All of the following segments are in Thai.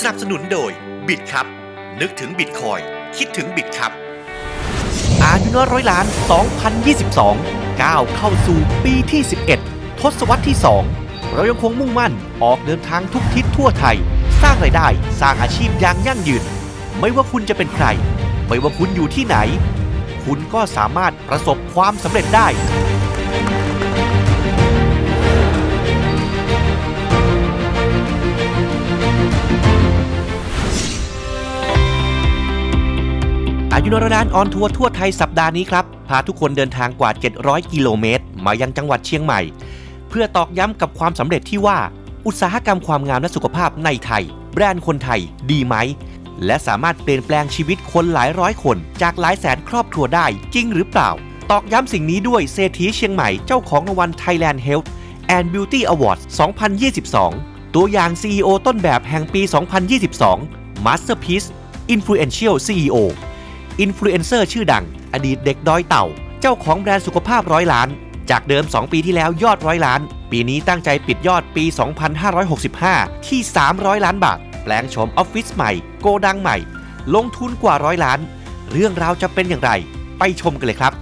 สนับสนุนโดยบิดครับ นึกถึงบิตคอยคิดถึงบิดครับอายุน้อยร้อยล้าน 2022 ก้าวเข้าสู่ปีที่ 11 ทศวรรษที่ 2 เรายังคงมุ่งมั่นออกเดินทางทุกทิศทั่วไทย สร้างรายได้สร้างอาชีพอย่างยั่งยืน ไม่ว่าคุณจะเป็นใคร ไม่ว่าคุณอยู่ที่ไหน คุณก็สามารถประสบความสำเร็จได้ อายุนรนานออนทัวร์ทั่วไทยสัปดาห์นี้ครับ พาทุกคนเดินทางกว่า 700 กิโลเมตร มายังจังหวัดเชียงใหม่ เพื่อตอกย้ำกับความสำเร็จที่ว่า อุตสาหกรรมความงามและสุขภาพในไทย แบรนด์คนไทยดีไหม และสามารถเปลี่ยนแปลงชีวิตคนหลายร้อยคน จากหลายแสนครอบครัวได้จริงหรือเปล่า ตอกย้ำสิ่งนี้ด้วยเศรษฐีเชียงใหม่เจ้าของรางวัล Thailand Health and Beauty Awards 2022 ตัวอย่าง CEO ต้นแบบแห่งปี 2022 Masterpiece Influential CEO อินฟลูเอนเซอร์ชื่อดัง อดีตเด็กดอยเต่า เจ้าของแบรนด์สุขภาพร้อยล้าน จากเดิม 2 ปีที่แล้วยอดร้อยล้าน ปีนี้ตั้งใจปิดยอดปี 2565 ที่ 300 ล้านบาท แปลงโฉมออฟฟิศใหม่ โกดังใหม่ ลงทุนกว่าร้อยล้าน เรื่องราวจะเป็นอย่างไร ไปชมกันเลยครับ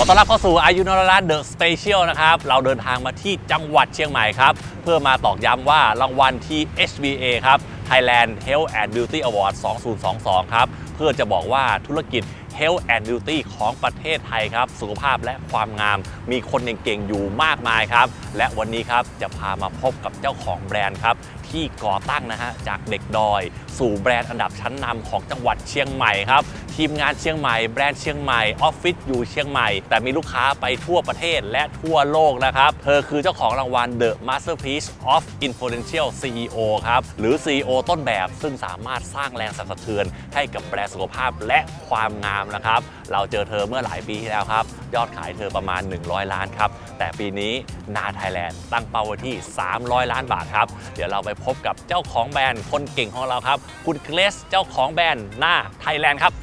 อต้อนรับเข้าสู่อายุนรรัตน์เดอะสเปเชียลนะครับ เราเดินทางมาที่จังหวัดเชียงใหม่ครับ เพื่อมาตอกย้ำว่ารางวัลที่ HBA ครับ Thailand Health and Beauty Award 2022 ครับ เพื่อจะบอกว่าธุรกิจ Health and Beauty ของประเทศไทยครับ สุขภาพและความงาม มีคนเก่งๆอยู่มากมายครับ และวันนี้ครับจะพามาพบกับเจ้าของแบรนด์ครับที่ก่อตั้งนะฮะจากเด็กดอย สู่แบรนด์อันดับชั้นนำของจังหวัดเชียงใหม่ครับ ทีมงานเชียงใหม่แบรนด์เชียงใหม่ออฟฟิศอยู่เชียงใหม่ แต่มีลูกค้าไปทั่วประเทศและทั่วโลกนะครับ เธอคือเจ้าของรางวัล The Masterpiece of Influential CEO ครับ หรือ CEO ต้นแบบซึ่งสามารถสร้างแรงสั่นสะเทือนให้กับแบรนด์สุขภาพและความงามนะครับ เราเจอเธอเมื่อหลายปีที่แล้วครับ ยอดขายเธอประมาณ 100 ล้านครับ แต่ปีนี้นาไทยแลนด์ตั้งเป้าไว้ที่ 300 ล้านบาทครับ เดี๋ยวเราไปพบกับเจ้าของแบรนด์คนเก่งของเราครับ คุณเกรซเจ้าของแบรนด์นาไทยแลนด์ครับ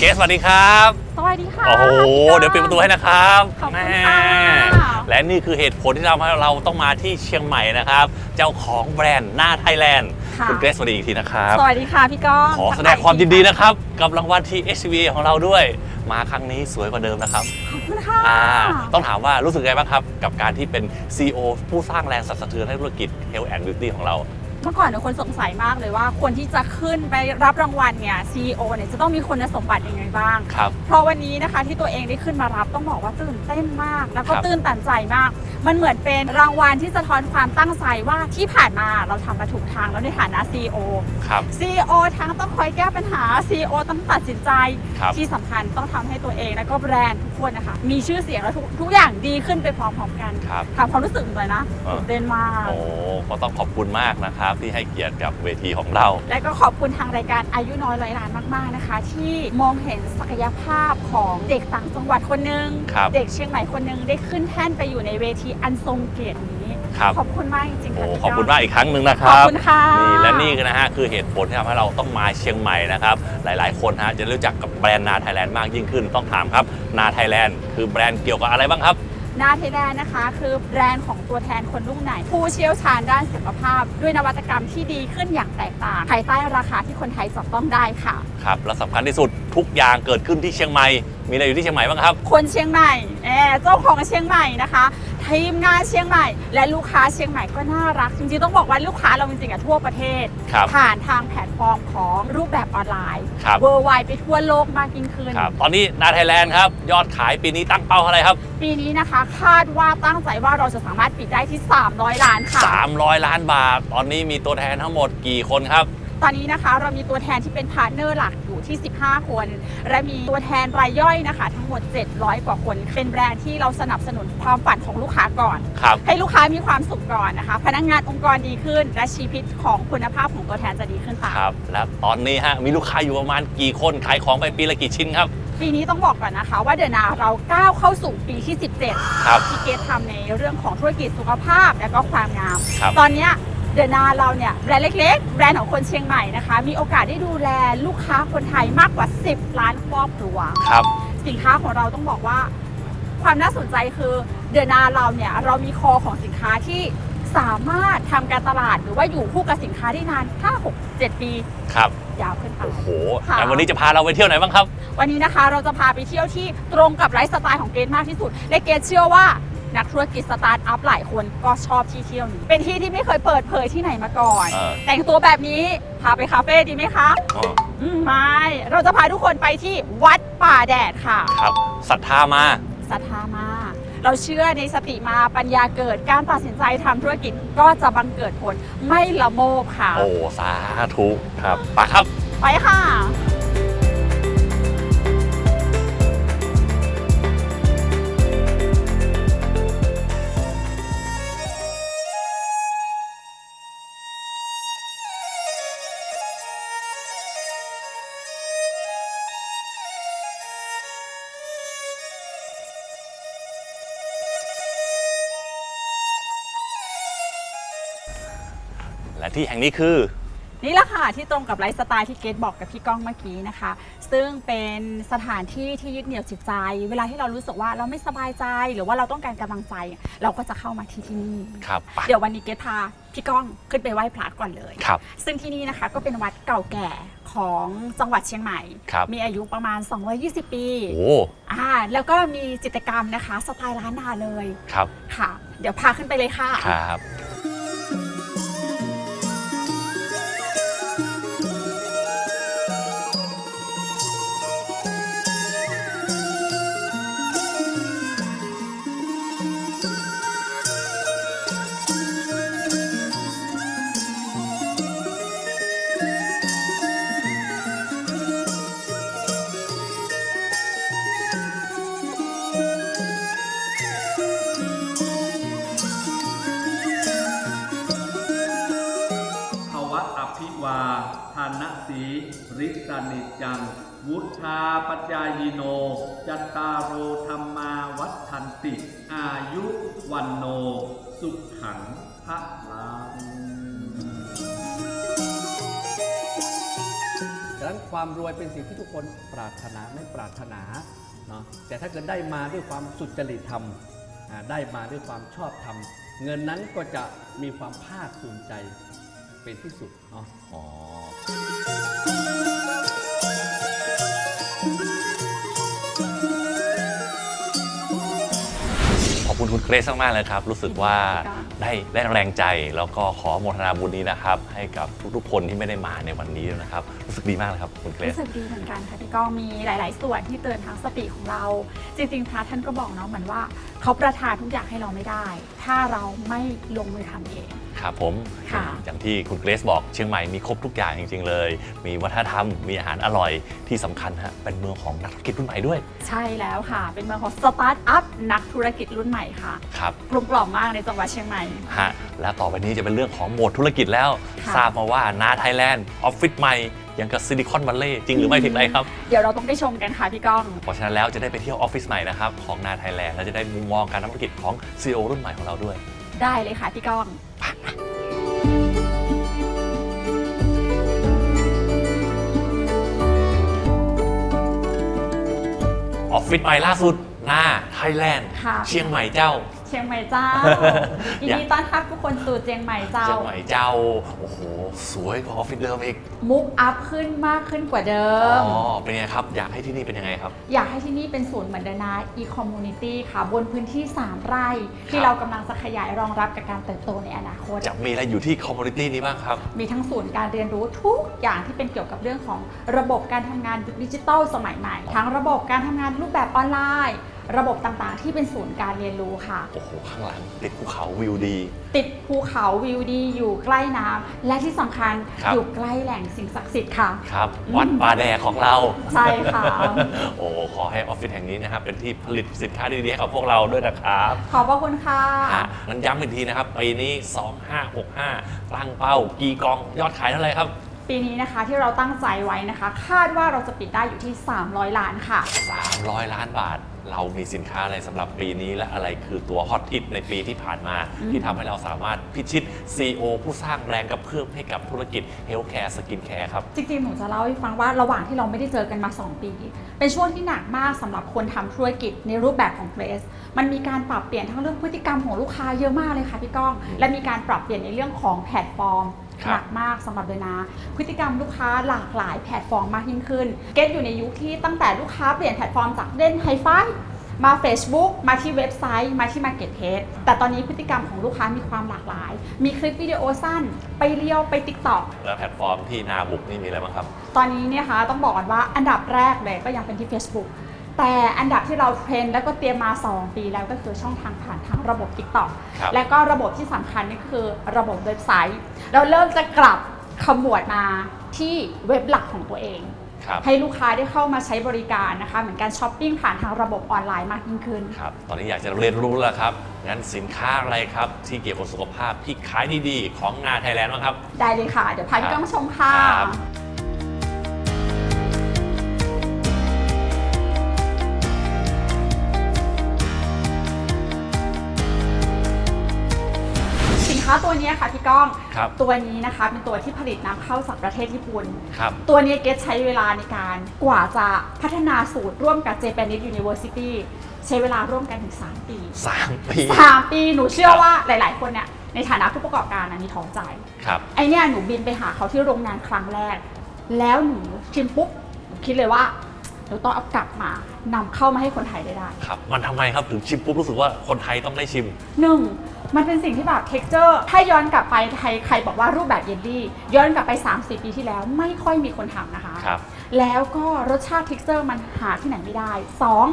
เกสสวัสดีครับ วัสดีค่ะ โอ้โหพี่ก้องเดี๋ยวปิดประตูให้นะครับขอบคุณแม่ค่ะและนี่คือเหตุผลที่ทำให้เราต้องมาที่เชียงใหม่นะครับ เจ้าของแบรนด์หน้าไทยแลนด์ค่ะคุณเกรซสวัสดีอีกทีนะครับ สวัสดีค่ะพี่ก้อง ขอแสดงความยินดีนะครับ กับรางวัล THV ของเราด้วย มาครั้งนี้สวยกว่าเดิมนะครับ ขอบคุณค่ะอ่าต้องถามว่ารู้สึกไงบ้างครับ กับการที่เป็น CEO ผู้สร้างแรงสั่นสะเทือนให้ธุรกิจ Health and Beauty ของเราเมื่อก่อนเนี่ยคนสงสัยมากเลยว่า คนที่จะขึ้นไปรับรางวัลเนี่ย CEO เนี่ยจะต้องมีคุณสมบัติยังไงบ้าง ครับ เพราะวันนี้นะคะที่ตัวเองได้ขึ้นมารับต้องบอกว่าตื่นเต้นมาก แล้วก็ครับ ตื่นตันใจมาก มันเหมือนเป็นรางวัลที่สะท้อนความตั้งใจว่าที่ผ่านมาเราทำมาถูกทางแล้วในฐานะ CEO ครับ CEO ทั้งต้องคอยแก้ปัญหา CEO ต้องตัดสินใจ ครับ ที่สำคัญต้องทำให้ตัวเองแล้วก็แบรนด์ทุกคนนะคะมีชื่อเสียงแล้วทุกทุกอย่างดีขึ้นไปพร้อมๆกันครับ ถามความรู้สึกหน่อยนะเออ ตื่นเต้นมาก โอ้ก็ต้องขอบคุณมากนะครับที่ให้เกียรติกับเวทีของเรา และก็ขอบคุณทางรายการอายุน้อยร้อยล้านมากๆนะคะ ที่มองเห็นศักยภาพของเด็กต่างจังหวัดคนหนึงครับเด็กเชียงใหม่คนหนึงได้ขึ้นแท่นไปอยู่ในเวทีอันทรงเกียรตินี้ ครับ ขอบคุณมากจริงๆโอ้ค่ะพี่ขอบคุณก้งมากอีกครั้งหนึ่งนะคขอบรับ คุณค่ะ นี่และนี่นะฮะคือเหตุผลที่ทำให้เราต้องมาเชียงใหม่นะครับ หลายๆ คนฮะจะรู้จักกับแบรนด์นาไทยแลนด์มากยิ่งขึ้น ต้องถามครับนาไทยแลนด์คือแบรนด์เกี่ยวกับอะไรบ้างครับ นาเทแลนด์นะคะ คือแบรนด์ของตัวแทนคนรุ่นใหม่ผู้เชี่ยวชาญด้านสุขภาพ ด้วยนวัตกรรมที่ดีขึ้นอย่างแตกต่างภายใต้ราคาที่คนไทยจับต้องได้ค่ะ ครับและสำคัญที่สุดทุกอย่างเกิดขึ้นที่เชียงใหม่ มีอะไรอยู่ที่เชียงใหม่บ้างครับ คนเชียงใหม่แอบเจ้าของเชียงใหม่นะคะ ทีมงานเชียงใหม่ และลูกค้าเชียงใหม่ก็น่ารัก จริงๆต้องบอกว่าลูกค้าเราจริงๆอะทั่วประเทศ ครับผ่านทางแพลตฟอร์มของรูปแบบออนไลน์ครับ เวอร์ไวไปทั่วโลกมากยิ่งขึ้น ครับ ตอนนี้นาไทยแลนด์ครับ ยอดขายปีนี้ตั้งเป้าอะไรครับปีนี้นะคะคาดว่าตั้งใจว่าเราจะสามารถปิดได้ที่ 300 ล้านค่ะ 300 ล้านบาท ตอนนี้มีตัวแทนทั้งหมดกี่คนครับ ตอนนี้นะคะเรามีตัวแทนที่เป็นพาร์ทเนอร์หลักอยู่ที่ 15 คน และมีตัวแทนรายย่อยนะคะ ทั้งหมด 700 กว่าคน เป็นแบรนด์ที่เราสนับสนุนความฝันของลูกค้าก่อน ครับให้ลูกค้ามีความสุขก่อนนะคะ พนักงานองค์กรดีขึ้น และชีวิตของคุณภาพของตัวแทนจะดีขึ้นตาม ครับ แล้วตอนนี้ฮะมีลูกค้าอยู่ประมาณกี่คนขายของไปปีละกี่ชิ้นครับ ปีนี้ต้องบอกก่อนนะคะว่าเดือนนาเราก้าวเข้าสู่ปีที่ 17 ครับ ที่เกตทำในเรื่องของธุรกิจสุขภาพและก็ความงาม ครับ ตอนเนี้ย เดือนนาเราเนี่ยแบรนด์เล็ก ๆ แบรนด์ของคนเชียงใหม่นะคะ มีโอกาสได้ดูแลลูกค้าคนไทยมากกว่า 10 ล้านครอบครัว ครับ สินค้าของเราต้องบอกว่า ความน่าสนใจคือเดือนนาเราเนี่ยเรามีคอของสินค้าที่สามารถทำการตลาดหรือว่าอยู่คู่กับสินค้าได้นาน5 6 7 ปี ครับ ยาวขึ้นไป โอ้โหค่ะ แล้ววันนี้จะพาเราไปเที่ยวไหนบ้างครับ วันนี้นะคะเราจะพาไปเที่ยวที่ตรงกับไลฟ์สไตล์ของเกรซมากที่สุด และเกรซเชื่อว่า นักธุรกิจสตาร์ทอัพหลายคนก็ชอบที่เที่ยวนี้ เป็นที่ที่ไม่เคยเปิดเผยที่ไหนมาก่อน เออ แต่งตัวแบบนี้พาไปคาเฟ่ดีไหมคะอ๋ออืมไม่เราจะพาทุกคนไปที่วัดป่าแดดค่ะ ครับศรัทธามา ศรัทธามา เราเชื่อในสติมาปัญญาเกิดการตัดสินใจทำธุรกิจก็จะบังเกิดผลไม่ละโมบค่ะ โอ้ สาธุ ครับไปครับ ไปค่ะ ที่แห่งนี้คือ นี่แหละค่ะที่ตรงกับไลฟ์สไตล์ที่เกดบอกกับพี่ก้องเมื่อกี้นะคะ ซึ่งเป็นสถานที่ที่ยึดเหนี่ยวจิตใจ เวลาที่เรารู้สึกว่าเราไม่สบายใจหรือว่าเราต้องการกำลังใจ เราก็จะเข้ามาที่ที่นี่ครับไป เดี๋ยววันนี้เกดพาพี่ก้องขึ้นไปไหว้พระก่อนเลย ครับ ซึ่งที่นี่นะคะก็เป็นวัดเก่าแก่ของจังหวัดเชียงใหม่ ครับ มีอายุประมาณ 220 ปีโอ้อ่าแล้วก็มีจิตรกรรมนะคะสไตล์ล้านนาเลยครับ ค่ะ เดี๋ยวพาขึ้นไปเลยค่ะ ครับ ภิวาทานสีริสนิจัง วุธาปัจายโน จัตตารโอธรรมาวัฏันติ อายุวันโน สุขขังพระลังดังนั้นความรวยเป็นสิ่งที่ทุกคนปรารถนาไม่ปรารถนาเนาะแต่ถ้าเกิดได้มาด้วยความสุจริตธรรมได้มาด้วยความชอบธรรม เงินนั้นก็จะมีความภาคภูมิใจ เป็นที่สุดเนาะอ๋อขอบคุณคุณเกรซมากๆเลยครับ รู้สึกว่าได้ได้แรงใจแล้วก็ขอโมทนาบุญนี้นะครับ ให้กับทุกๆคนที่ไม่ได้มาในวันนี้นะครับ รู้สึกดีมากเลยครับคุณเกรซ รู้สึกดีเหมือนกันค่ะพี่ก้องมีหลาย ๆ ส่วนที่เตือนทางสติของเรา จริงๆพระท่านก็บอกเนาะเหมือนว่า เขาประทานทุกอย่างให้เราไม่ได้ ถ้าเราไม่ลงมือทำเอง ครับผมค่ะอย่างที่คุณเกรซบอกเชียงใหม่มีครบทุกอย่างจริง ๆ เลย มีวัฒนธรรมมีอาหารอร่อยที่สำคัญฮะเป็นเมืองของนักธุรกิจรุ่นใหม่ด้วย ใช่แล้วค่ะ เป็นเมืองของสตาร์ทอัพ นักธุรกิจรุ่นใหม่ค่ะครับกลมกล่อมมากในจังหวัดเชียงใหม่ ฮะและต่อไปนี้จะเป็นเรื่องของโหมดธุรกิจแล้ว ค่ะ ทราบมาว่านาไทยแลนด์ออฟฟิศใหม่ยังกับซิลิคอนวัลเลย์จริงหรือไม่ถึงไรครับ เดี๋ยวเราต้องไปชมกันค่ะพี่ก้อง เพราะฉะนั้นแล้วจะได้ไปเที่ยวออฟฟิศใหม่นะครับ ของนาไทยแลนด์และจะได้มุมมองการทำธุรกิจของ CEO รุ่นใหม่ของเราด้วย ได้เลยค่ะพี่ก้อง ออฟฟิศใหม่ล่าสุด หน้าไทยแลนด์ค่ะ เชียงใหม่เจ้า เชียงใหม่เจ้ายินดีต้อนรับทุกคนสู่เชียงใหม่เจ้า เชียงใหม่เจ้า โอ้โห สวยกว่าออฟฟิศเดิมอีก มุกอัพขึ้นมากขึ้นกว่าเดิอ๋ม อ เป็นไงครับ อยากให้ที่นี่เป็นยังไงครับ อยากให้ที่นี่เป็นศูนย์เหมือนเดนาอีคอมมูนิตี้ค่ะ บนพื้นที่ 3 ไร่คที่รับเรากำลังจะขยายรองรับกับการเติบโตในอนาคต จะมีอะไรอยู่ที่คอมมูนิตี้นี้บ้างครับ มีทั้งศูนย์การเรียนรู้ทุกอย่างที่เป็นเกี่ยวกับเรื่องของระบบการทำงานดิจิทัลสมัยใหม่ ทั้งระบบการทำงานรูปแบบออนไลน์ ระบบต่างๆ ที่เป็นศูนย์การเรียนรู้ค่ะ โอ้โห ข้างหลังติดภูเขาวิวดี ติดภูเขาวิวดีอยู่ใกล้น้ำและที่สำคัญครับ อยู่ใกล้แหล่งสิ่งศักดิ์สิทธิ์ค่ะ ครับวัดป่าแดกของเรา ใช่ค่ะ โอ้ขอให้ออฟฟิศแห่งนี้นะครับ เป็นที่ผลิตสินค้าดีๆให้กับพวกเราด้วยนะครับขอบพระคุณค่ะ อะงั้นย้ำอีกทีนะครับปีนี้ 2565 ตั้งเป้ากีกองยอดขายเท่าไหร่ครับ ปีนี้นะคะที่เราตั้งใจไว้นะคะ คาดว่าเราจะปิดได้อยู่ที่ 300 ล้านค่ะ 300 ล้านบาท เรามีสินค้าอะไรสำหรับปีนี้และอะไรคือตัวฮอตฮิตในปีที่ผ่านมา ที่ทำให้เราสามารถพิชิต CEO ผู้สร้างแรงกระเพื่อมให้กับธุรกิจเฮลท์แคร์สกินแคร์ครับ จริงๆ หนูจะเล่าให้ฟังว่าระหว่างที่เราไม่ได้เจอกันมา 2 ปี เป็นช่วงที่หนักมากสำหรับคนทำธุรกิจในรูปแบบของเ a สมันมีการปรับเปลี่ยนทั้งเรื่องพฤติกรรมของลูกค้าเยอะมากเลยค่ะพี่ก้อง และมีการปรับเปลี่ยนในเรื่องของแพลตฟอร์มครับ หนักมากสำหรับเดยวนาพฤติกรรมลูกค้าหลากหลายแพลตฟอร์มมากยิ่งขึ้น เกตอยู่ในยุคที่ตั้งแต่ลูกค้าเปลี่ยนแพลตฟอร์มจากเล่นไฮไฟมา Facebook มาที่เว็บไซต์ มาที่ Marketplace แต่ตอนนี้พฤติกรรมของลูกค้ามีความหลากหลาย มีคลิปวิดีโอสั้น ไปเรียวไป TikTok และแพลตฟอร์มที่นาบุกนี่มีอะไรบ้างครับ ตอนนี้เนี่ยคะต้องบอกก่อนว่าอันดับแรกเลยก็ยังเป็นที่ Facebook แต่อันดับที่เราเทรนแล้วก็เตรียมมา 2 ปีแล้วก็คือช่องทางผ่านทางระบบ TikTok ครับและก็ระบบที่สำคัญนี่คือระบบเว็บไซต์ เราเริ่มจะกลับขมวดมาที่เว็บหลักของตัวเอง ครับให้ลูกค้าได้เข้ามาใช้บริการนะคะเหมือนการช้อปปิ้งผ่านทางระบบออนไลน์มากยิ่งขึ้น ครับ ตอนนี้อยากจะเรียนรู้แล้วครับ งั้นสินค้าอะไรครับ ที่เกี่ยวกับสุขภาพที่ขายดีๆ ของนาไทยแลนด์บ้างครับ ได้เลยค่ะ เดี๋ยวพาพี่ก้องชมค่ะ ครับ สินค้าตัวนี้ค่ะพี่ก้อง ครับตัวนี้นะคะเป็นตัวที่ผลิตนำเข้าจากประเทศญี่ปุ่น ครับ ตัวนี้เกตใช้เวลาในการกว่าจะพัฒนาสูตรร่วมกับ Japanese University ใช้เวลาร่วมกันถึง 3 ปี สามปี 3 ปีหนูเชื่อว่าหลาย ๆ คนเนี่ยในฐานะผู้ประกอบการนะมีท้องใจ ครับ ไอเนี่ยหนูบินไปหาเขาที่โรงงานครั้งแรก แล้วหนูชิมปุ๊บหนูคิดเลยว่าเดี๋ยวต้องเอากลับมานำเข้ามาให้คนไทยได้ได้ ครับ มันทำไมครับถึงชิมปุ๊บรู้สึกว่าคนไทยต้องได้ชิม หนึ่ง มันเป็นสิ่งที่แบบเท็กเจอร์ ถ้าย้อนกลับไปใครใครบอกว่ารูปแบบเยลลี่ ย้อนกลับไป 3-4 ปีที่แล้วไม่ค่อยมีคนทำนะคะ ครับ แล้วก็รสชาติ texture มันหาที่ไหนไม่ได้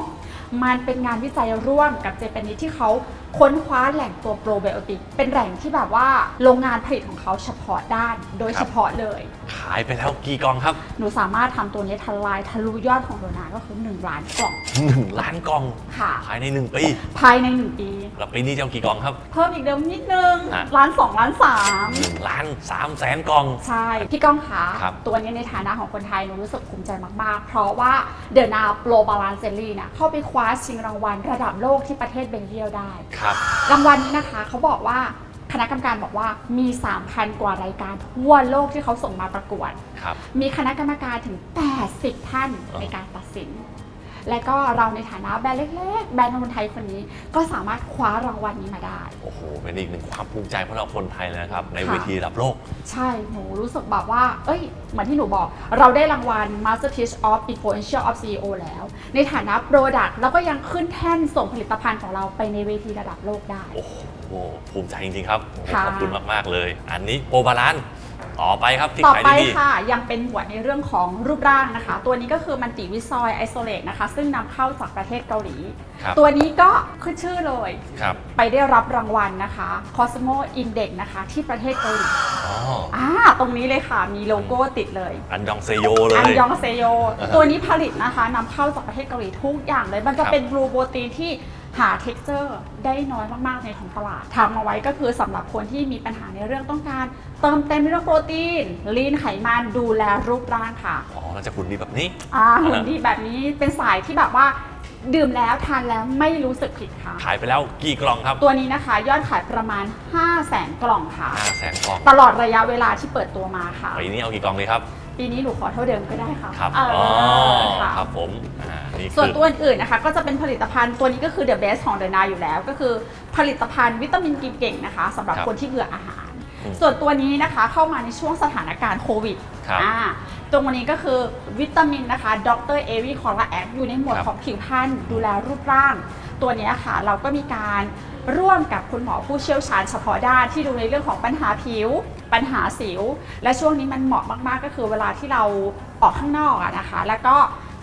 2. มันเป็นงานวิจัยร่วมกับเจแปนิสที่เขาค้นคว้าแหล่งตัวโปรไบโอติก เป็นแหล่งที่แบบว่าโรงงานผลิตของเขาเฉพาะด้าน โดยครับเฉพาะเลย ขายไปแล้วกี่กล่องครับ หนูสามารถทำตัวนี้ทลายทะลุยอดของโดนาก็คือ 1 ล้านกล่อง 1 ล้านกล่องค่ะ ภายใน 1 ปีภายใน 1 ปี แล้วปีนี้จะเอากี่กล่องครับ เพิ่มอีกเดิมนิดนึงฮะล้านสองล้านสาม 1ล้าน3แสนกล่อง ใช่ พี่ก้องคะครับตัวนี้ในฐานะของคนไทยหนูรู้สึกภูมิใจมากๆ เพราะว่าเดอะนาโปรบาลานเซลลี่เนี่ยเข้าไปคว้าชิงรางวัลระดับโลกที่ประเทศเบลเยียมได้ ครับ รางวัลนี้นะคะเขาบอกว่าคณะกรรมการบอกว่ามี 3,000 กว่ารายการทั่วโลกที่เขาส่งมาประกวด ครับ มีคณะกรรมการถึง 80 ท่านอ๋อในการตัดสิน และก็เราในฐานะแบรนด์เล็กๆ แบรนด์คนไทยคนนี้ ก็สามารถคว้ารางวัลนี้มาได้ โอ้โห เป็นอีกหนึ่งความภูมิใจของเราคนไทยเลยนะครับ ในค่ะเวทีระดับโลก ใช่ หนูรู้สึกแบบว่า เอ้ย เหมือนที่หนูบอก เราได้รางวัล Masterpiece of Influential of CEO แล้ว ในฐานะ Product แล้วก็ยังขึ้นแท่นส่งผลิตภัณฑ์ของเราไปในเวทีระดับโลกได้ โอ้โห ภูมิใจจริงๆครับโอ้โหค่ะขอบคุณมากๆเลย อันนี้โปรบาลานซ์ ต่อไปครับที่ต่อขายไปดี ค่ะ ยังเป็นหมวดในเรื่องของรูปร่างนะคะ ตัวนี้ก็คือมันติวิซอยไอโซเลตนะคะ ซึ่งนำเข้าจากประเทศเกาหลี ครับ ตัวนี้ก็ขึ้นชื่อเลย ๆครับไปได้รับรางวัลนะคะ Cosmo Index นะคะ ที่ประเทศเกาหลีอ๋ออ่าตรงนี้เลยค่ะมีโลโก้ติดเลย อันยองเซโยเลย อันยองเซโย อ่าฮะตัวนี้ผลิตนะคะนำเข้าจากประเทศเกาหลีทุกอย่างเลย มันจะครับเป็นบลูโปรตีนที่ หาเท็กเจอร์ได้น้อยมากๆในท้องตลาดทำเอาไว้ก็คือสำหรับคนที่มีปัญหาในเรื่องต้องการ เติมเต็มในเรื่องโปรตีน ลีนไขมันดูแลรูปร่างค่ะอ๋อน่าจะคุณดีแบบนี้อ่าหุ่นดีแบบนี้เป็นสายที่แบบว่าดื่มแล้วทานแล้วไม่รู้สึกผิดค่ะ ขายไปแล้วกี่กล่องครับ ตัวนี้นะคะ ยอดขายประมาณ 5 0 0แสนกล่องค่ะ5แสนกล่อง ตลอดระยะเวลาที่เปิดตัวมาค่ะปีนี้เอากี่กล่องดีครับ ปีนี้หนูขอเท่าเดิมก็ได้ค่ะ ครับเอออ๋อค่ะครับผมอ่า นี่ส่วนคือตัวอื่นๆนะคะ ก็จะเป็นผลิตภัณฑ์ตัวนี้ก็คือ the best ของเดนาอยู่แล้ว ก็คือผลิตภัณฑ์วิตามินกินเก่งนะคะสำหรับครับคนที่เบื่ออาหาร อืมส่วนตัวนี้นะคะเข้ามาในช่วงสถานการณ์โควิดครับอ่าตรงนี้ก็คือวิตามินนะคะดรเอวีคอลลาแอคอยู่ในหมวดครับของผิวพรรณดูแลรูปร่าง ตัวเนี้ยค่ะเราก็มีการร่วมกับคุณหมอผู้เชี่ยวชาญเฉพาะด้านที่ดูในเรื่องของปัญหาผิว ปัญหาสิว และช่วงนี้มันเหมาะมากๆก็คือเวลาที่เราออกข้างนอกอะนะคะ แล้วก็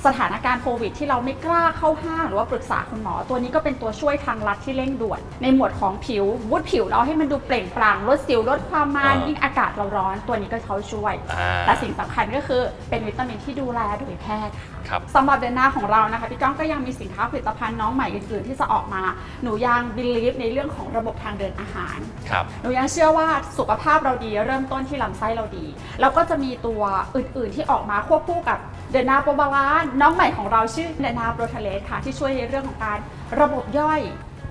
สถานการณ์โควิดที่เราไม่กล้าเข้าห้างหรือว่าปรึกษาคุณหมอ ตัวนี้ก็เป็นตัวช่วยทางลัดที่เร่งด่วน ในหมวดของผิววุดผิวเราให้มันดูเปล่งปลั่งลดสิวลดความมันอ่ายิ่ ยิ่งอากาศเราร้อน ตัวนี้ก็เขาช่วย อ่า แต่สิ่งสำคัญก็คือเป็นวิตามินที่ดูแลโดยแพทย์ค่ะครับ สำหรับเดือนหน้าของเรานะคะพี่ก้องก็ยังมีสินค้าผลิตภัณฑ์น้องใหม่อื่นๆที่จะออกมา หนูยังบิลีฟในเรื่องของระบบทางเดินอาหาร ครับ หนูยังเชื่อว่าสุขภาพเราดีเริ่มต้นที่ลำไส้เราดี แล้วก็จะมีตัวอื่นๆที่ออกมาควบคู่กับ เดนาโปรบาลานน้องใหม่ของเราชื่อเดนาโปรทเลสค่ะ ที่ช่วยในเรื่องของการระบบย่อย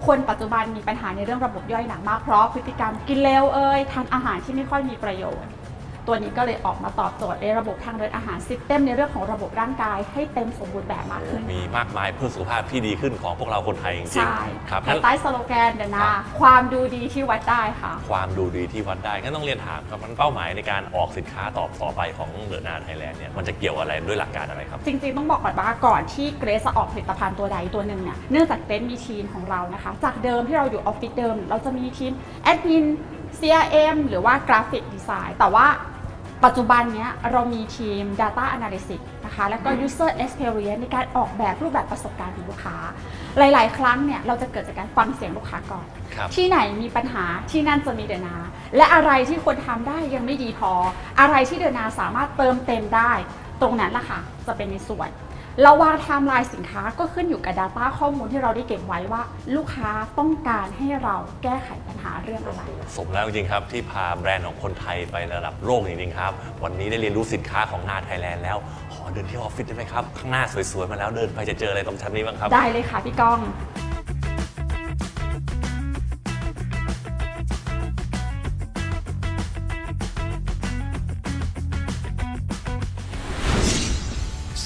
คนปัจจุบันมีปัญหาในเรื่องระบบย่อยหนักมากเพราะพฤติกรรมกินเร็วเอ่ยทานอาหารที่ไม่ค่อยมีประโยชน์ ตัวนี้ก็เลยออกมาตอบโจทย์ในระบบทางเดินอาหารซิสเต็มในเรื่องของระบบร่างกายให้เต็มสมบูรณ์แบบมากขึ้น มีมากมายเพื่อสุขภาพที่ดีขึ้นของพวกเราคนไทยจริงใช่ๆครับภายใต้สโลแกนเดนาความดูดีที่วัดได้ค่ะ ความดูดีที่วัดได้ก็ต้องเรียนถามครับมันเป้าหมายในการออกสินค้าต่อต่อไปของเดอะนาไทยแลนด์เนี่ยมันจะเกี่ยวอะไรด้วยหลักการอะไรครับ จริงๆต้องบอกก่อนว่าก่อนที่เกรซจะออกผลิตภัณฑ์ตัวใดตัวหนึ่งเนี่ยเนื่องจากเกรซมีทีมของเรานะคะ จากเดิมที่เราอยู่ออฟฟิศเดิม เราจะมีทีมแอดมิน CRM หรือว่ากราฟิกดีไซน์แต่ว่า ปัจจุบันเนี้ยเรามีทีม Data Analysis นะคะแล้วก็ User Experience ในการออกแบบรูปแบบประสบการณ์ของลูกค้า หลาย ๆ ครั้งเนี่ยเราจะเกิดจากการฟังเสียงลูกค้าก่อน ครับ ที่ไหนมีปัญหาที่นั่นจะมีเดนา และอะไรที่ควรทำได้ยังไม่ดีพอ อะไรที่เดนาสามารถเติมเต็มได้ ตรงนั้นล่ะค่ะจะเป็นในส่วน เราวางไทม์ไลน์สินค้าก็ขึ้นอยู่กับ Data ข้อมูลที่เราได้เก็บไว้ว่า ลูกค้าต้องการให้เราแก้ไขปัญหาเรื่องอะไร สมแล้วจริงๆครับ ที่พาแบรนด์ของคนไทยไประดับโลกจริงๆครับ วันนี้ได้เรียนรู้สินค้าของนาไทยแลนด์แล้ว ขอเดินที่ออฟฟิศได้ไหมครับ ข้างหน้าสวยๆมาแล้วเดินไปจะเจออะไรตรงชั้นนี้บ้างครับ ได้เลยค่ะพี่ก้อง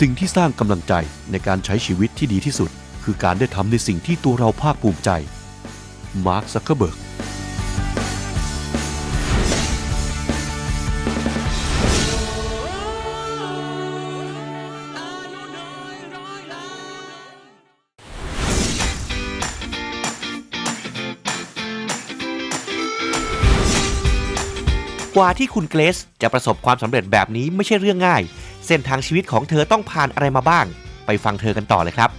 สิ่งที่สร้างกำลังใจในการใช้ชีวิตที่ดีที่สุด คือการได้ทำในสิ่งที่ตัวเราภาคภูมิใจ มาร์คซักเคเบิร์กกว่าที่คุณเกรซจะประสบความสำเร็จแบบนี้ไม่ใช่เรื่องง่าย เส้นทางชีวิตของเธอต้องผ่านอะไรมาบ้าง ไปฟังเธอกันต่อเลยครับ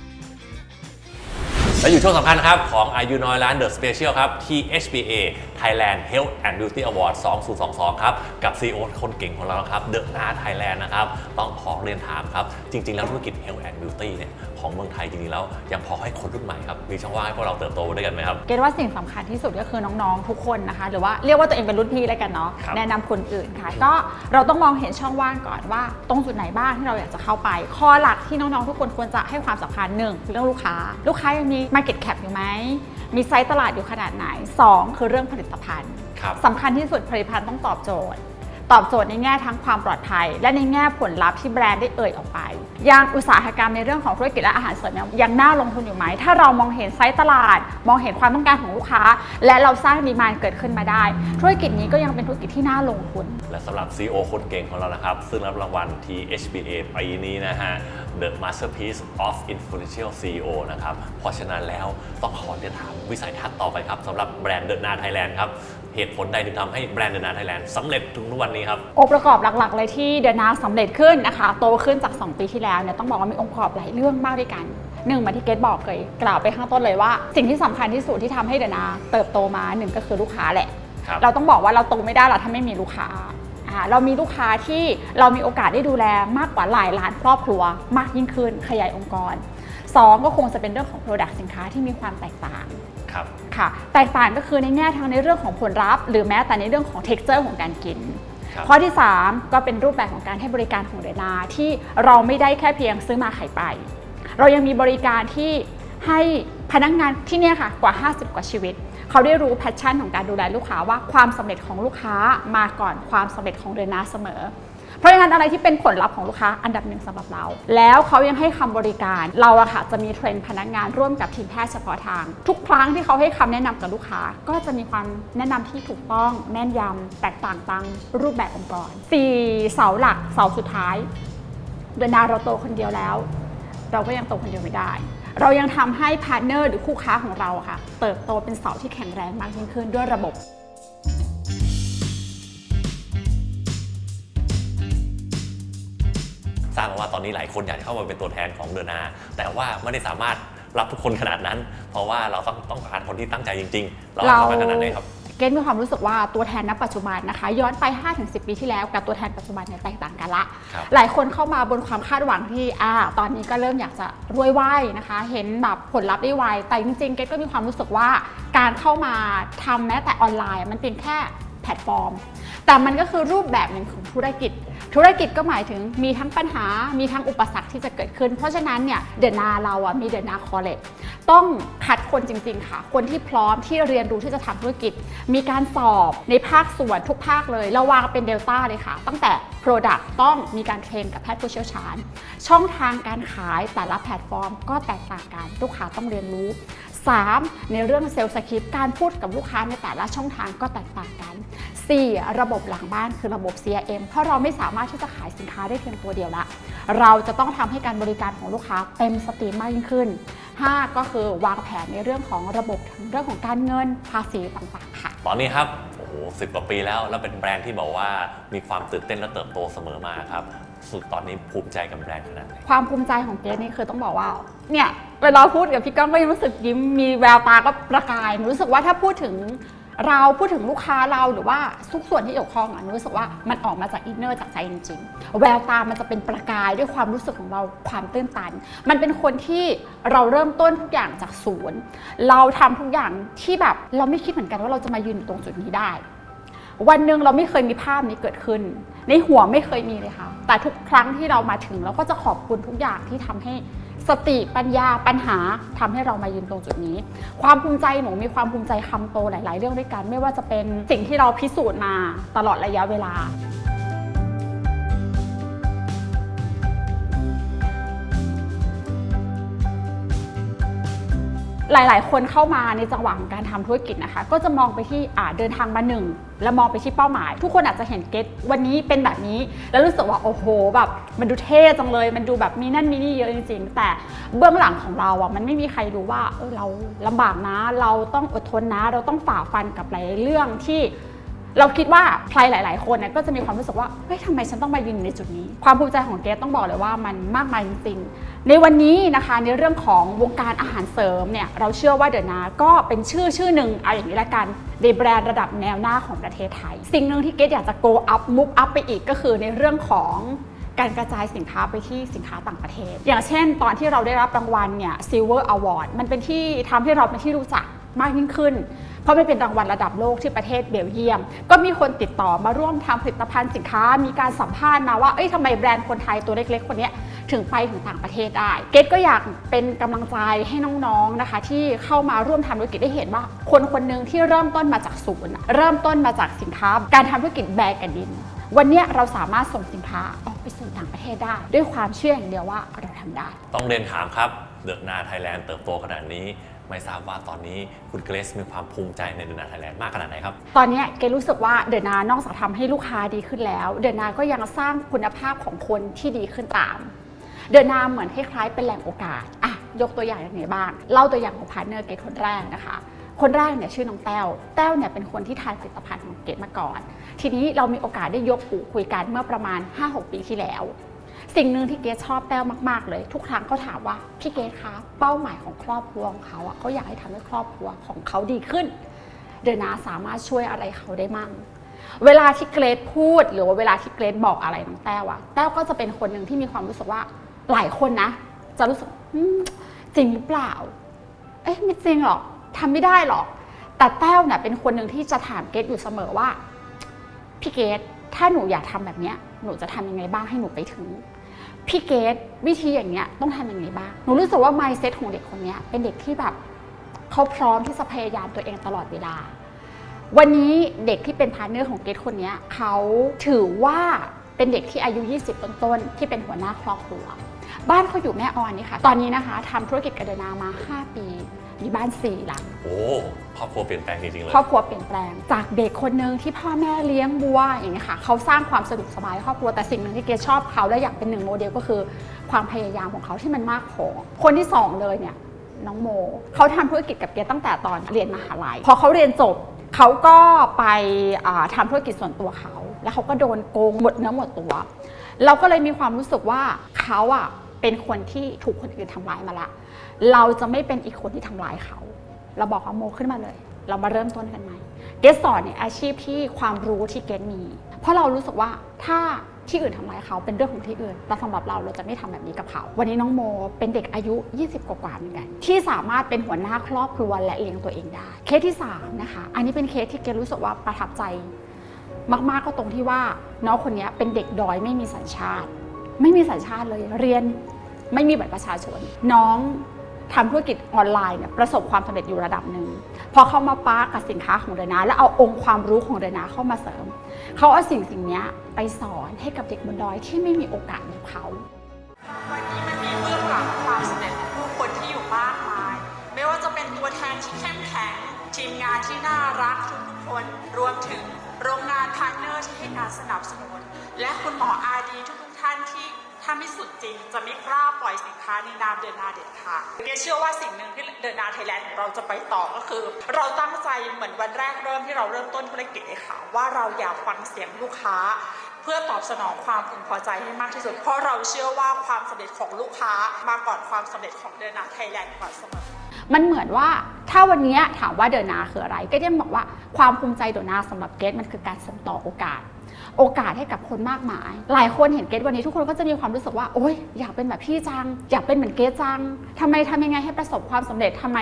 และอยู่ช่วงสำคัญครับ ของอายุน้อยล้านเดอะสเปเชียลครับที่ HBA Thailand Health and Beauty Award 2022 ครับ กับ CEO คนเก่งของเรานะครับ The Na Thailand นะครับ ต้องขอเรียนถามครับ จริง ๆ แล้วธุรกิจ Health and Beauty เนี่ยของเมืองไทยจริงๆแล้ว ยังพอให้คนรุ่นใหม่ครับ มีช่องว่างให้พวกเราเติบโตด้วยกันไหมครับ เกรดว่าสิ่งสำคัญที่สุดก็คือน้องๆ ทุกคนนะคะ หรือว่าเรียกว่าตัวเองเป็นรุ่นพี่แล้วกันเนาะครับแนะนำคนอื่นค่ะ ก็เราต้องมองเห็นช่องว่างก่อนว่า ตรงจุดไหนบ้างที่เราอยากจะเข้าไป ข้อหลักที่น้องๆทุกคนควรจะให้ความสำคัญหนึ่งคือเรื่องลูกค้า ลูกค้ายังมี Market Cap อยู่ไหมมีไซส์ตลาดอยู่ขนาดไหนสองคือเรื่องผลิตภัณฑ์ครับ สำคัญที่สุดผลิตภัณฑ์ต้องตอบโจทย์ ตอบโจทย์ในแง่ทั้งความปลอดภัย และในแง่ผลลัพธ์ที่แบรนด์ได้เอ่ยออกไป ยังอุตสาหกรรมในเรื่องของธุรกิจและอาหารเสริมยังน่าลงทุนอยู่ไหม ถ้าเรามองเห็นไซส์ตลาด มองเห็นความต้องการของลูกค้า และเราสร้างดีมานเกิดขึ้นมาได้ ธุรกิจนี้ก็ยังเป็นธุรกิจที่น่าลงทุน และสำหรับ CEO คนเก่งของเรานะครับ ซึ่งรับรางวัล THBA ปีนี้นะฮะ The Masterpiece of Influential CEO นะครับเพราะฉะนั้นแล้วต้องขอเรียนถามวิสัยทัศน์ต่อไปครับสำหรับแบรนด์เดอะนาไทยแลนด์ครับ เหตุผลใดถึงทำให้แบรนด์เดอะนาไทยแลนด์สำเร็จถึงทุกวันนี้ครับ องค์ประกอบหลักๆ เลยที่เดนาสำเร็จขึ้นนะคะ โตขึ้นจาก 2 ปีที่แล้วเนี่ยต้องบอกว่ามีองค์ประกอบหลายเรื่องมากด้วยกันหนึ่งเหมาที่เกดบอกเลยกล่าวไปข้างต้นเลยว่า สิ่งที่สำคัญที่สุดที่ทำให้เดนาเติบโตมาหนึ่งก็คือลูกค้าแหละครับเราต้องบอกว่าเราโตไม่ได้หรอกถ้าไม่มีลูกค้าอ่าเรามีลูกค้าที่เรามีโอกาสได้ดูแลมากกว่าหลายล้านครอบครัวมากยิ่งขึ้นขยายองค์กรสองก็คงจะเป็นเรื่องของ Product สินค้าที่มีความแตกต่างครับ ค่ะ แตกต่างก็คือในแง่ทั้งในเรื่องของผลลัพธ์ หรือแม้แต่ในเรื่องของ t e x t อร์ของการกินครับข้อที่ 3 ก็เป็นรูปแบบของการให้บริการของเดนาที่เราไม่ได้แค่เพียงซื้อมาขายไป เรายังมีบริการที่ให้พนักงานที่เนี่ยค่ะกว่า 50 กว่าชีวิต เขาได้รู้แพชชั่นของการดูแลลูกค้าว่าความสำเร็จของลูกค้ามาก่อนความสำเร็จของเดนาเสมอเพ ราะฉะนั้นอะไรที่เป็นผลลัพธ์ของลูกค้าอันดับหนึ่งสำหรับเรา แล้วเขายังให้คำบริการเราอะค่ะจะมีเทรนพนักงานร่วมกับทีมแพทย์เฉพาะทาง ทุกครั้งที่เขาให้คำแนะนำกับลูกค้า ก็จะมีความแนะนำที่ถูกต้องแม่นยำแตกต่างตามรูปแบบองค์กรสี่เสาหลักเสาสุดท้ายเวลาเราโตคนเดียวแล้ว เราก็ยังโตคนเดียวไม่ได้เรายังทำให้พาร์ทเนอร์หรือคู่ค้าของเราค่ะ เติบโตเป็นเสาที่แข็งแรงมากยิ่งขึ้นด้วยระบบ ว่าตอนนี้หลายคนอยากจะเข้ามาเป็นตัวแทนของเดอะนา แต่ว่าไม่ได้สามารถรับทุกคนขนาดนั้น เพราะว่าเราต้องต้องการคนที่ตั้งใจจริง ๆ เราเราทำไปขนาดไหนครับเกณฑ์มีความรู้สึกว่าตัวแทนณปัจจุบันนะคะ ย้อนไป 5-10 ปีที่แล้วกับตัวแทนปัจจุบันเนี่ยแตกต่างกันละครับหลายคนเข้ามาบนความคาดหวังที่อ่าตอนนี้ก็เริ่มอยากจะรวยไวนะคะ เห็นแบบผลลัพธ์ได้ไวแต่จริงๆเกดก็มีความรู้สึกว่าการเข้ามาทำแม้แต่ออนไลน์ มันเป็นแค่แพลตฟอร์ม แต่มันก็คือรูปแบบหนึ่งของธุรกิจ ธุรกิจก็หมายถึงมีทั้งปัญหา มีทั้งอุปสรรคที่จะเกิดขึ้น เพราะฉะนั้นเนี่ยเดนาเราอะมีเดนาคอเลจต้องคัดคนจริง ๆ ค่ะ คนที่พร้อมที่เรียนรู้ที่จะทำธุรกิจ มีการสอบในภาคส่วนทุกภาคเลยเราวางเป็นเดลต้าเลยค่ะ ตั้งแต่ Product ต้องมีการเทรนกับแพทย์ผู้เชี่ยวชาญ ช่องทางการขายแต่ละแพลตฟอร์ม ก็แตกต่างกันลูกค้าต้องเรียนรู้ 3. ในเรื่องเซลล์สคริปต์การพูดกับลูกค้าในแต่ละช่องทางก็แตกต่างกัน 4. ระบบหลังบ้านคือระบบ CRM เพราะเราไม่สามารถที่จะขายสินค้าได้เพียงตัวเดียวละ เราจะต้องทำให้การบริการของลูกค้าเต็มสตรีมมากยิ่งขึ้น 5. ก็คือวางแผนในเรื่องของระบบทั้งเรื่องของการเงินภาษีต่างๆค่ะ ตอนนี้ครับโอ้โหสิบกว่าปีแล้ว แล้วเป็นแบรนด์ที่บอกว่ามีความตื่นเต้นและเติบโตเสมอมาครับสุดตอนนี้ภูมิใจกับแบรนด์ขนาดไหนความภูมิใจของเกรซนี่คือต้องบอกว่าเนี่ย เวลาพูดกับพี่ก้องก็ยังรู้สึกยิ้มมีแววตาก็ประกายหนูรู้สึกว่าถ้าพูดถึงเราพูดถึงลูกค้าเราหรือว่าทุกส่วนที่เกี่ยวข้องอะหนูรู้สึกว่ามันออกมาจากอินเนอร์จากใจจริงๆแววตามันจะเป็นประกายด้วยความรู้สึกของเราความตื้นตัน มันเป็นคนที่เราเริ่มต้นทุกอย่างจากศูนย์ เราทำทุกอย่างที่แบบเราไม่คิดเหมือนกันว่าเราจะมายืนอยู่ตรงจุดนี้ได้ วันหนึ่งเราไม่เคยมีภาพนี้เกิดขึ้น ในหัวไม่เคยมีเลยค่ะแต่ทุกครั้งที่เรามาถึงเราก็จะขอบคุณทุกอย่างที่ทำให้ สติปัญญาปัญหาทำให้เรามายืนตรงจุดนี้ ความภูมิใจหนูมีความภูมิใจคำโตหลาย ๆ เรื่องด้วยกัน ไม่ว่าจะเป็นสิ่งที่เราพิสูจน์มาตลอดระยะเวลา หลาย ๆ คนเข้ามาในจังหวะของการทำธุรกิจนะคะ ก็จะมองไปที่อ่าเดินทางมาหนึ่งแล้วมองไปที่เป้าหมาย ทุกคนอาจจะเห็นเกตวันนี้เป็นแบบนี้ แล้วรู้สึกว่าโอ้โหแบบมันดูเท่จังเลย มันดูแบบมีนั่นมีนี่เยอะจริงๆ แต่เบื้องหลังของเราอะมันไม่มีใครรู้ว่าเออเราลำบากนะ เราต้องอดทนนะ เราต้องฝ่าฟันกับหลายเรื่องที่ เราคิดว่าใครหลาย ๆ คนเนี่ยก็จะมีความรู้สึกว่าเฮ้ยทำไมฉันต้องมายืนอยู่ในจุดนี้ ความภูมิใจของเกรซต้องบอกเลยว่ามันมากมายจริงๆในวันนี้นะคะในเรื่องของวงการอาหารเสริมเนี่ยเราเชื่อว่าเดอะนาก็เป็นชื่อชื่อหนึ่งเอาอย่างนี้ละกันในแบรนด์ระดับแนวหน้าของประเทศไทย สิ่งหนึ่งที่เกรซอยากจะ go up move up ไปอีกก็คือในเรื่องของการกระจายสินค้าไปที่สินค้าต่างประเทศ อย่างเช่น ตอนที่เราได้รับรางวัลเนี่ย Silver Award มันเป็นที่ทำให้เราเป็นที่รู้จักมากยิ่งขึ้น เพราะมันเป็นรางวัลระดับโลกที่ประเทศเบลเยียม ก็มีคนติดต่อมาร่วมทำผลิตภัณฑ์สินค้า มีการสัมภาษณ์มาว่าเอ้ยทำไมแบรนด์คนไทยตัวเล็กๆ คนนี้ถึงไปถึงต่างประเทศได้ เกดก็อยากเป็นกำลังใจให้น้องๆนะคะ ที่เข้ามาร่วมทำธุรกิจได้เห็นว่า คนคนหนึ่งที่เริ่มต้นมาจากศูนย์เริ่มต้นมาจากสินค้า การทำธุรกิจแบกกับดิน วันนี้เราสามารถส่งสินค้าออกไปสู่ต่างประเทศได้ ด้วยความเชื่ออย่างเดียวว่าเราทำได้ ต้องเรียนถามครับเดอะนาไทยแลนด์เติบโตขนาดนี้ ไม่ทราบว่าตอนนี้คุณเกรซมีความภูมิใจในเดอะนาไทยแลนด์มากขนาดไหนครับ ตอนนี้เกดรู้สึกว่าเดนานอกจากทำให้ลูกค้าดีขึ้นแล้ว เดนาก็ยังสร้างคุณภาพของคนที่ดีขึ้นตาม เดนาเหมือนคล้ายๆเป็นแหล่งโอกาสอะยกตัวอย่างอย่างไหนบ้างเล่าตัวอย่างของพาร์ทเนอร์เกดคนแรกนะคะคนแรกเนี่ยชื่อน้องแต้ว แต้วเนี่ยเป็นคนที่ทานผลิตภัณฑ์ของเกดมาก่อน ทีนี้เรามีโอกาสได้ยกหูคุยกันเมื่อประมาณ 5-6 ปีที่แล้ว สิ่งหนึ่งที่เกดชอบแต้วมาก ๆ เลย ทุกครั้งเขาถามว่าพี่เกดคะเป้าหมายของครอบครัวของเขาอะเขาอยากให้ทำให้ครอบครัวของเขาดีขึ้น เดนาสามารถช่วยอะไรเขาได้มั่ง เวลาที่เกรดพูด หรือว่าเวลาที่เกรดบอกอะไรน้องแต้วอะแต้วก็จะเป็นคนหนึ่งที่มีความรู้สึกว่าหลายคนนะ จะรู้สึกจริงหรือเปล่า เอ๊ะไม่จริงหรอกทำไม่ได้หรอก แต่แต้วเนี่ยเป็นคนหนึ่งที่จะถามเกรดอยู่เสมอว่าพี่เกดถ้าหนูอยากทำแบบเนี้ยหนูจะทำยังไงบ้างให้หนูไปถึง พี่เกดวิธีอย่างเงี้ยต้องทำยังไงบ้างหนูรู้สึกว่า mindset ของเด็กคนเนี้ยเป็นเด็กที่แบบเขาพร้อมที่จะพยายามตัวเองตลอดเวลา วันนี้เด็กที่เป็นพาร์เนอร์ของเกดคนเนี้ยเขาถือว่า เป็นเด็กที่อายุ 20 ต้นๆ ที่เป็นหัวหน้าครอบครัว บ้านเขาอยู่แม่ออนนี่ค่ะ ตอนนี้นะคะทำธุรกิจกระเดนามา 5 ปี มีบ้าน 4 หลัง โอ้ครอบครัวเปลี่ยนแปลงจริงๆเลย ครอบครัวเปลี่ยนแปลง จากเด็กคนหนึ่งที่พ่อแม่เลี้ยงวัวอย่างเงี้ยค่ะ เขาสร้างความสะดวกสบายให้ครอบครัว แต่สิ่งหนึ่งที่เกดชอบเขาและอยากเป็นหนึ่งโมเดลก็คือ ความพยายามของเขาที่มันมากพอ คนที่สองเลยเนี่ยน้องโม เขาทำธุรกิจกับเกดตั้งแต่ตอนเรียนมหาลัย พอเขาเรียนจบเขาก็ไปอ่าทำธุรกิจส่วนตัวเขา แล้วเขาก็โดนโกงหมดเนื้อหมดตัว เราก็เลยมีความรู้สึกว่าเขาอะเป็นคนที่ถูกคนอื่นทำร้ายมาละ เราจะไม่เป็นอีกคนที่ทำร้ายเขา เราบอกว่าโมขึ้นมาเลย เรามาเริ่มต้นกันใหม่เกสสอนในอาชีพที่ความรู้ที่เกสมี เพราะเรารู้สึกว่าถ้าที่อื่นทำร้ายเขาเป็นเรื่องของที่อื่น แต่สำหรับเราเราจะไม่ทำแบบนี้กับเขา วันนี้น้องโมเป็นเด็กอายุ 20 กว่าๆเหมือนกัน ที่สามารถเป็นหัวหน้าครอบครัวและเลี้ยงตัวเองได้ เคสที่สามนะคะ อันนี้เป็นเคสที่เกรู้สึกว่าประทับใจ มาก ๆ ก็ตรงที่ว่าน้องคนนี้เป็นเด็กดอยไม่มีสัญชาติ ไม่มีสัญชาติเลยเรียนไม่มีบัตรประชาชน น้องทำธุรกิจออนไลน์เนี่ยประสบความสำเร็จอยู่ระดับหนึ่งพอเข้ามาป้ากับสินค้าของเดนาแล้วเอาองค์ความรู้ของเดนาเข้ามาเสริม เขาเอาสิ่งสิ่งนี้ไปสอนให้กับเด็กบนดอยที่ไม่มีโอกาสแบบเขาวันนี้มันมีเบื้องหลังความสำเร็จของผู้คนที่อยู่มากมาย ไม่ว่าจะเป็นตัวแทนที่เข้มแข็งทีมงานที่น่ารักทุกคนรวมถึง โรงงานพาร์ทเนอร์ที่ให้การสนับสนุน และคุณหมออาดีทุกๆท่านที่ถ้าไม่สุดจริง จะไม่กล้าปล่อยสินค้าในนามเดินนาเด็ดขาดเกเชื่อว่าสิ่งหนึ่งที่เดินนาไทยแลนด์ของเราจะไปต่อก็คือ เราตั้งใจเหมือนวันแรกเริ่มที่เราเริ่มต้นธุรกิจเลยค่ะ ว่าเราอยากฟังเสียงลูกค้าเพื่อตอบสนองความพึงพอใจให้มากที่สุด เพราะเราเชื่อว่าความสำเร็จของลูกค้ามาก่อนความสำเร็จของเดินนาไทยแลนด์ก่อนเสมอ มันเหมือนว่าถ้าวันนี้ถามว่าเดินนาคืออะไรกดยังบอกว่าความภูมิใจเดินนาสำหรับเกดมันคือการส่งต่อโอกาส โอกาสให้กับคนมากมาย หลายคนเห็นเกดวันนี้ทุกคนก็จะมีความรู้สึกว่า โอ๊ยอยากเป็นแบบพี่จัง อยากเป็นเหมือนเกดจังทำไมทำยังไงให้ประสบความสำเร็จทำไม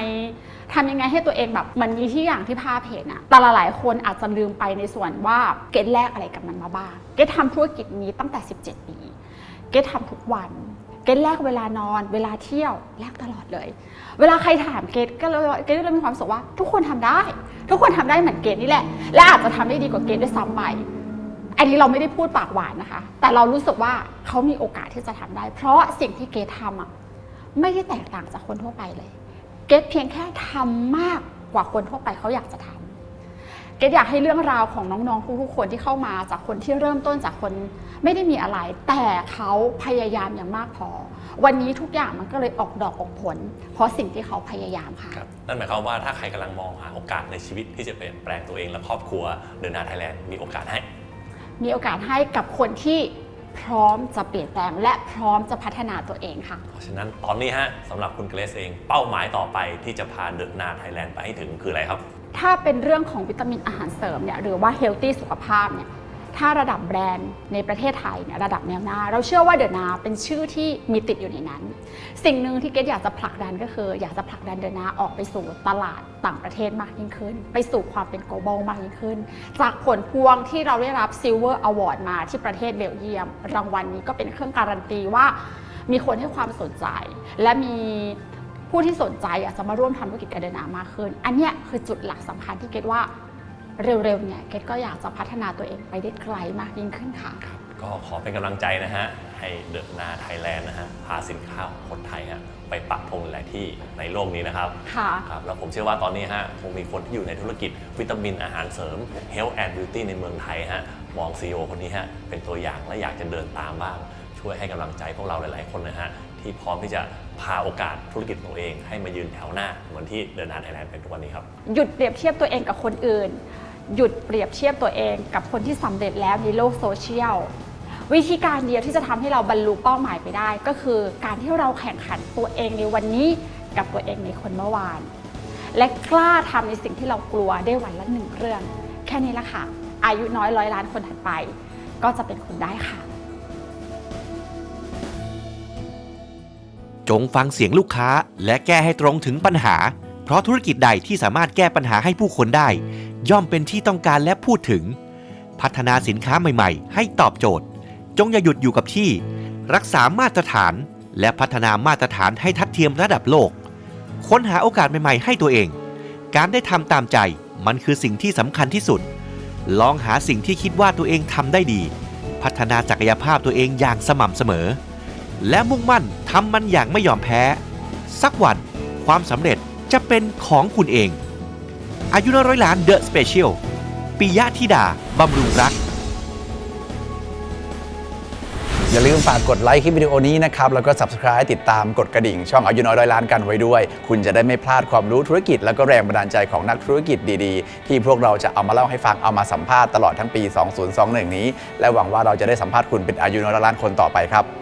ทำยังไงให้ตัวเองแบบมันมีที่อย่างที่ภาพเห็นอะแต่ละหลายคนอาจจะลืมไปในส่วนว่าเกดแลกอะไรกับมันมาบ้าง เกดทำธุรกิจนี้ตั้งแต่ 17 ปี เกดทำทุกวัน เกดแลกเวลานอน เวลาเที่ยวแลกตลอดเลย เวลาใครถามเกดก็เลยเกดก็เลยมีความรู้สุขว่า ทุกคนทำได้ ทุกคนทำได้เหมือนเกดนี่แหละ และอาจจะทำได้ดีกว่าเกดด้วยซ้ำไปอันนี้เราไม่ได้พูดปากหวานนะคะ แต่เรารู้สึกว่าเขามีโอกาสที่จะทำได้ เพราะสิ่งที่เกดทำอะไม่ได้แตกต่างจากคนทั่วไปเลย เกดเพียงแค่ทำมากกว่าคนทั่วไปเขาอยากจะทำเกดอยากให้เรื่องราวของน้องๆทุกๆคนที่เข้ามาจากคนที่เริ่มต้นจากคนไม่ได้มีอะไร แต่เขาพยายามอย่างมากพอ วันนี้ทุกอย่างมันก็เลยออกดอกออกผล เพราะสิ่งที่เขาพยายามค่ะครับนั่นหมายความว่าถ้าใครกำลังมองหาโอกาสในชีวิตที่จะเปลี่ยนแปลงตัวเองและครอบครัวเดินหน้าไทยแลนด์มีโอกาสให้ มีโอกาสให้กับคนที่พร้อมจะเปลี่ยนแปลง และพร้อมจะพัฒนาตัวเองค่ะ เพราะฉะนั้นตอนนี้ฮะสำหรับคุณเกรซเองเป้าหมายต่อไปที่จะพาเดินหน้าไทยแลนด์ไปให้ถึงคืออะไรครับ ถ้าเป็นเรื่องของวิตามินอาหารเสริมเนี่ยหรือว่าเฮลตี้สุขภาพเนี่ยถ้าระดับแบรนด์ในประเทศไทยเนี่ยระดับแนวหน้า เราเชื่อว่าเดอะนาเป็นชื่อที่มีติดอยู่ในนั้น สิ่งหนึ่งที่เกดอยากจะผลักดันก็คือ อยากจะผลักดันเดอะนาออกไปสู่ตลาดต่างประเทศมากยิ่งขึ้น ไปสู่ความเป็น global มากยิ่งขึ้น จากผลพวงที่เราได้รับ Silver Award มาที่ประเทศเบลเยียม รางวัลนี้ก็เป็นเครื่องการันตีว่ามีคนให้ความสนใจ และมี ผู้ที่สนใจอยากจะมาร่วมทำธุรกิจกับเดนามากขึ้น อันเนี้ยคือจุดหลักสำคัญที่เกดว่าเร็วๆเนี่ยเกดก็อยากจะพัฒนาตัวเองไปได้ไกลมากยิ่งขึ้นค่ะ ก็ขอเป็นกำลังใจนะฮะ ให้เดอะนาไทยแลนด์นะฮะ พาสินค้าของคนไทยฮะไปปักธงหลายที่ในโลกนี้นะครับค่ะ ครับ แล้วผมเชื่อว่าตอนนี้ฮะคงมีคนที่อยู่ในธุรกิจวิตามินอาหารเสริม Health and Beauty ในเมืองไทยฮะ มอง CEO คนนี้ฮะเป็นตัวอย่างและอยากจะเดินตามบ้าง ช่วยให้กำลังใจพวกเราหลาย ๆ คนนะฮะ ที่พร้อมที่จะพาโอกาสธุรกิจตัวเอง ให้มายืนแถวหน้าเหมือนที่เดินหน้าไทยแลนด์เป็นทุกวันนี้ครับ หยุดเปรียบเทียบตัวเองกับคนอื่น หยุดเปรียบเทียบตัวเองกับคนที่สำเร็จแล้วในโลกโซเชียลวิธีการเดียวที่จะทำให้เราบรรลุเป้าหมายไปได้ ก็คือการที่เราแข่งขันตัวเองในวันนี้กับตัวเองในคนเมื่อวาน และกล้าทำในสิ่งที่เรากลัวได้วันละหนึ่งเรื่อง แค่นี้ละค่ะ อายุน้อยร้อยล้านคนถัดไป ก็จะเป็นคุณได้ค่ะ จงฟังเสียงลูกค้า และแก้ให้ตรงถึงปัญหา เพราะธุรกิจใดที่สามารถแก้ปัญหาให้ผู้คนได้ ย่อมเป็นที่ต้องการและพูดถึง พัฒนาสินค้าใหม่ๆ ให้ตอบโจทย์ จงอย่าหยุดอยู่กับที่ รักษามาตรฐาน และพัฒนามาตรฐานให้ทัดเทียมระดับโลก ค้นหาโอกาสใหม่ๆ ให้ตัวเอง การได้ทำตามใจมันคือสิ่งที่สำคัญที่สุด ลองหาสิ่งที่คิดว่าตัวเองทำได้ดี พัฒนาศักยภาพตัวเองอย่างสม่ำเสมอ และมุ่งมั่นทำมันอย่างไม่ยอมแพ้ สักวันความสำเร็จจะเป็นของคุณเอง อายุน้อยร้อยล้านเดอะสเปเชียลปิยะธิดาบำรุงรัก อย่าลืมฝากกดไลค์คลิปวิดีโอนี้นะครับ แล้วก็ subscribe ติดตามกดกระดิ่ง ช่องอายุน้อยร้อยล้านกันไว้ด้วย คุณจะได้ไม่พลาดความรู้ธุรกิจ แล้วก็แรงบันดาลใจของนักธุรกิจดีๆ ที่พวกเราจะเอามาเล่าให้ฟังเอามาสัมภาษณ์ตลอดทั้งปี 2021 นี้ และหวังว่าเราจะได้สัมภาษณ์คุณเป็นอายุน้อยร้อยล้านคนต่อไปครับ